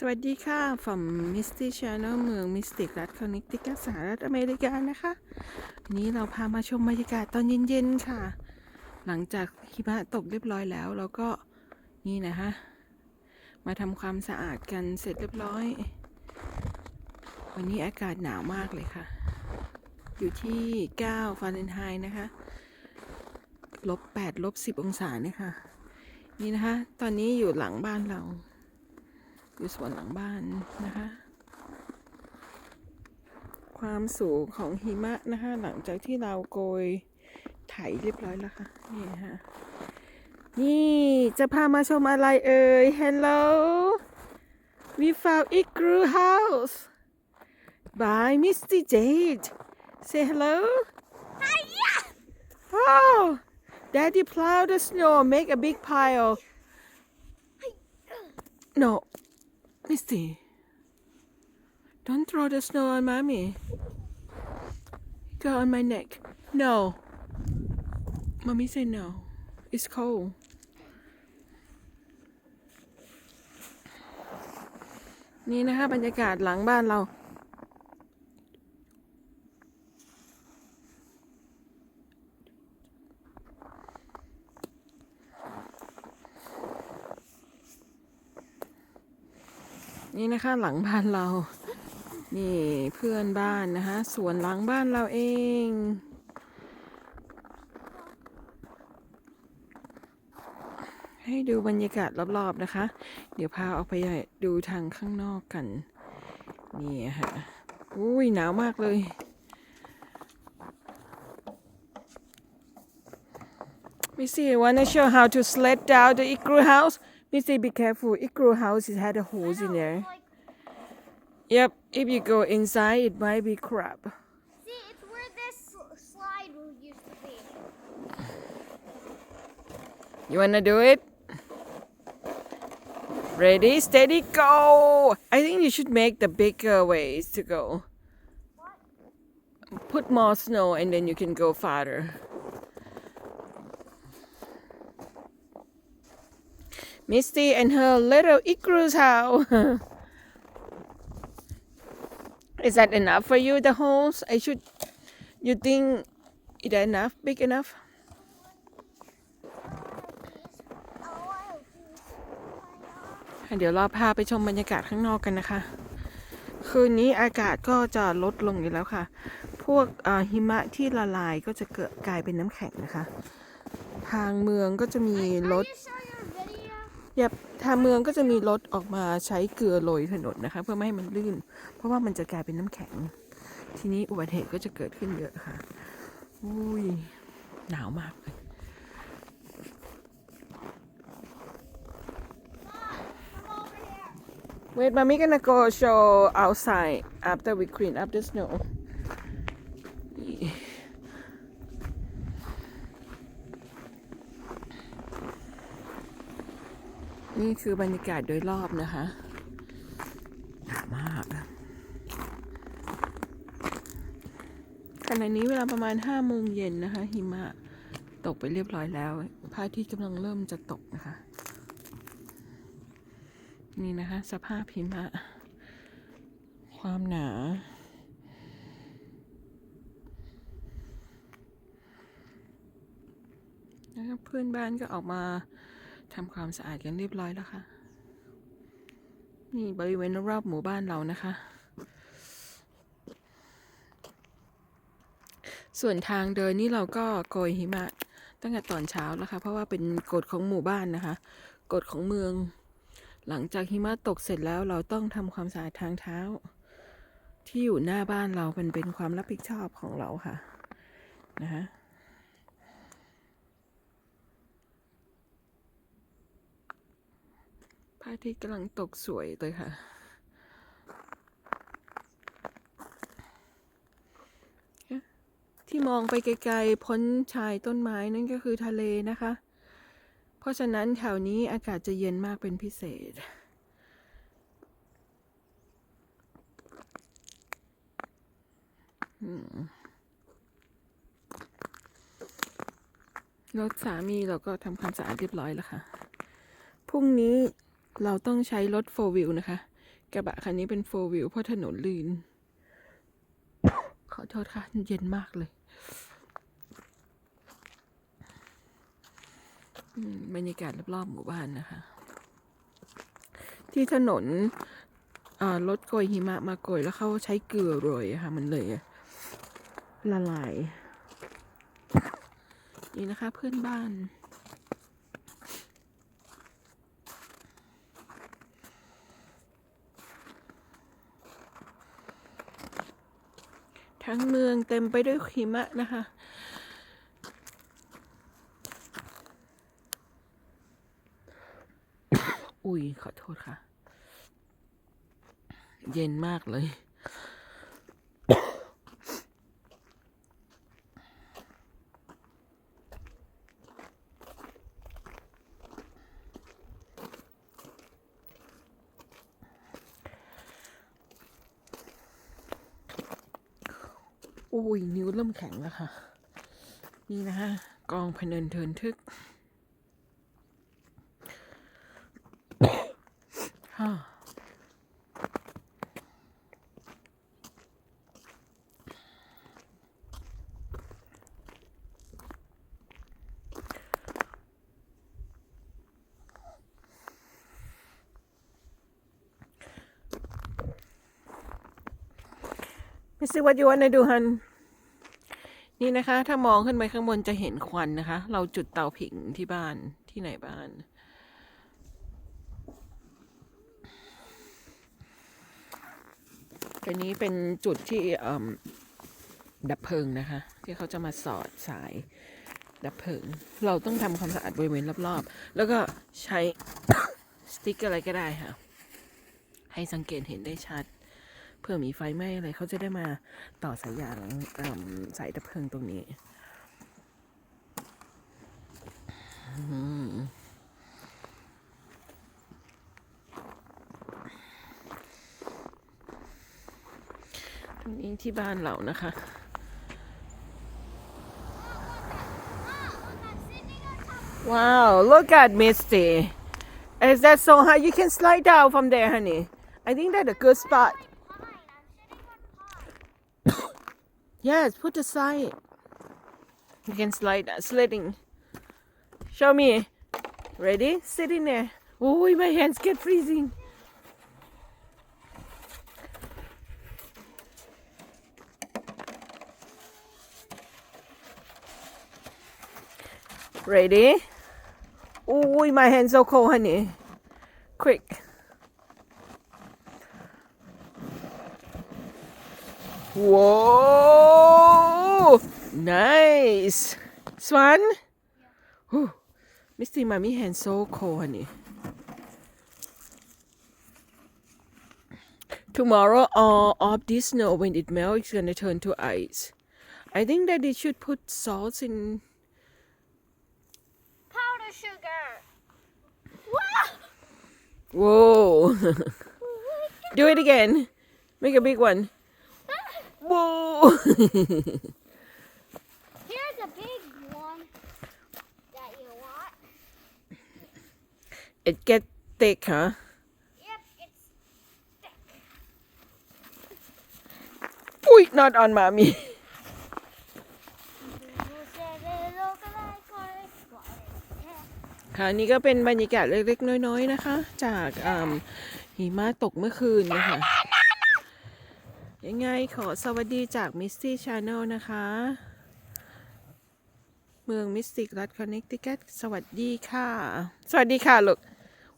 สวัสดีค่ะฝั่ง Misty Channel เมืองมิสติกรัฐคอนเนคติคัตสหรัฐอเมริกานะคะวันนี้เราพามาชมบรรยากาศตอนเย็นๆค่ะ หลังจากหิมะตกเรียบร้อยแล้วเราก็นี่นะคะมาทำความสะอาดกันเสร็จเรียบร้อย วันนี้อากาศหนาวมากเลยค่ะ อยู่ที่ 9 ฟาเรนไฮต์นะคะลบ8ลบ10 องศาเนี่ยค่ะ นี่นะคะ ตอนนี้อยู่หลังบ้านเรา อยู่สวนหลังบ้านนะคะ ความสูงของหิมะนะคะ หลังจากที่เราโกยไถเรียบร้อยแล้วค่ะ นี่ค่ะ นี่จะพามาชมอะไรเอ่ย Hello we found igloo house by Misty Jade say hello oh daddy plow the snow make a big pile no Misty don't throw the snow on mommy go on my neck no mommy say no it's cold นี่นะคะบรรยากาศหลังบ้านเรา นี่นะคะหลังบ้านเรา นี่เพื่อนบ้านนะคะสวนหลังบ้านเราเอง ให้ดูบรรยากาศรอบๆนะคะ เดี๋ยวพาออกไปดูทางข้างนอกกัน นี่ค่ะอุ้ยหนาวมากเลย Missy, wanna show how to sled down the igloo house? Missy, be careful. Igloo house it had a holes in there. Like, Yep, if you go inside, it might be crap. see, it's where this slide used to be. You wanna do it? Ready, steady, go! I think you should make the bigger ways to go. Put more snow and then you can go farther. Misty and her little igloo's house. Is that enough for you, the holes? I should. You think it enough? Big enough? Oh, I'll do เดี๋ยวเราพาไปชมบรรยากาศข้างนอกกันนะคะ คืนนี้อากาศก็จะลดลงอยู่แล้วค่ะ พวกหิมะที่ละลายก็จะเกิดกลายเป็นน้ำแข็งนะคะ ทางเมืองก็จะมีรถ I just saw your video. ยับทางเมืองก็จะมีรถออกมาใช้เกลือโรยถนนนะคะ เพื่อไม่ให้มันลื่น เพราะว่ามันจะกลายเป็นน้ำแข็ง ทีนี้อุบัติเหตุก็จะเกิดขึ้นเยอะค่ะ อุ้ย หนาวมากเลย Come over here. Wait, mommy gonna go show outside after we clean up the snow. นี่คือบรรยากาศโดยรอบนะคะหนาวมากขณะนี้เวลาประมาณห้าโมงเย็นนะคะ หิมะตกไปเรียบร้อยแล้วพระอาทิตย์กำลังเริ่มจะตกนะคะ นี่นะคะ สภาพหิมะ ความหนา เพื่อนบ้านก็ออกมา ทำความสะอาดกันเรียบร้อยแล้วค่ะ นี่บริเวณรอบหมู่บ้านเรานะคะ ส่วนทางเดินนี่เราก็โกยหิมะตั้งแต่ตอนเช้าแล้วค่ะเพราะว่าเป็นกฎของหมู่บ้านนะคะกฎของเมือง หลังจากหิมะตกเสร็จแล้วเราต้องทำความสะอาดทางเท้า ที่อยู่หน้าบ้านเราเป็นเป็นความรับผิดชอบของเราค่ะ นะคะ ระอาทิตย์กำลังตกสวยเลยค่ะ ที่มองไปไกลๆพ้นชายต้นไม้นั่นก็คือทะเลนะคะ เพราะฉะนั้นแถวนี้อากาศจะเย็นมากเป็นพิเศษรถสามีเราก็ทำความสะอาดเรียบร้อยแล้วค่ะ พรุ่งนี้ เราต้องใช้รถโฟวิลนะคะ กระบะคันนี้เป็นโฟวิวเพราะถนนลื่น ขอโทษค่ะ เย็นมากเลยอืมบรรยากาศรอบๆหมู่บ้านนะคะ ที่ถนนอ่ารถโกยหิมะมาโกยแล้วเขาใช้เกลือโรยะค่ะ มันเลยละลาย นี่นะคะเพื่อนบ้าน ทั้งเมืองเต็มไปด้วยหิมะนะคะ อุ้ยขอโทษค่ะ เย็นมากเลย อุ้ยนิ้วเริ่มแข็งแล้วค่ะ นี่นะคะกองพเนินเทินทึก ไม่ซื้อวัดยวนนะดูฮันนี่นะคะ ถ้ามองขึ้นไปข้างบนจะเห็นควันนะคะ เราจุดเตาผิงที่บ้านที่ไหนบ้านอันนี้เป็นจุดที่ดับเพลิงนะคะ ที่เขาจะมาสอดสายดับเพลิง เราต้องทำความสะอาดบริเวณรอบๆ แล้วก็ใช้สติ๊กอะไรก็ได้ค่ะ ให้สังเกตเห็นได้ชัด เพื่อมีไฟไหม้อะไรเขาจะได้มาต่อสายยางสายดับเพลิงตรงนี้ตรงนี้ที่บ้านเรานะคะ Wow, look at Misty. Is that so high? You can slide down from there, honey. I think that's a good spot. Yes, put aside. You can slide, uh, sliding. Show me. Ready? Sit in there. Oh, my hands get freezing. Ready? Oh, my hands so cold, honey. Quick. Whoa! Nice. Swan? Whew. Misty, mommy hand so cold, honey. Tomorrow, all of this snow, when it melts, it's gonna turn to ice. I think that they should put salt in. Powder sugar. Wow. Whoa! Do it again. Make a big one. Whoa! it get thick, huh? Yep, it's thick. Uy, not on mommy. You said it look like what it's like. ค่ะนี่ก็เป็นบรรยากาศเล็กๆ น้อยๆ นะคะ จากอ่าหิมะตกเมื่อคืนนะคะ ยังไงขอสวัสดีจาก Misty Channel นะคะ เมืองมิสติกรัฐคอนเนคติคัตสวัสดีค่ะ สวัสดีค่ะลูก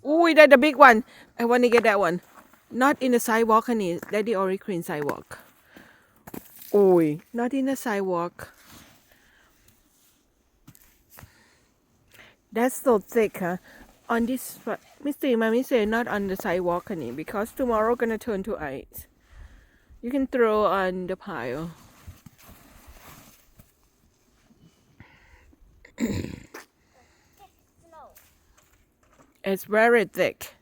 อุ้ยได้ the big one. I want to get that one. Not in the sidewalk honey. That the orange green sidewalk. อุ้ย not in the sidewalk. That's so thick huh? On this Mr. Mommy say not on the sidewalk honey because tomorrow gonna turn to ice. You can throw on the pile. It's very thick.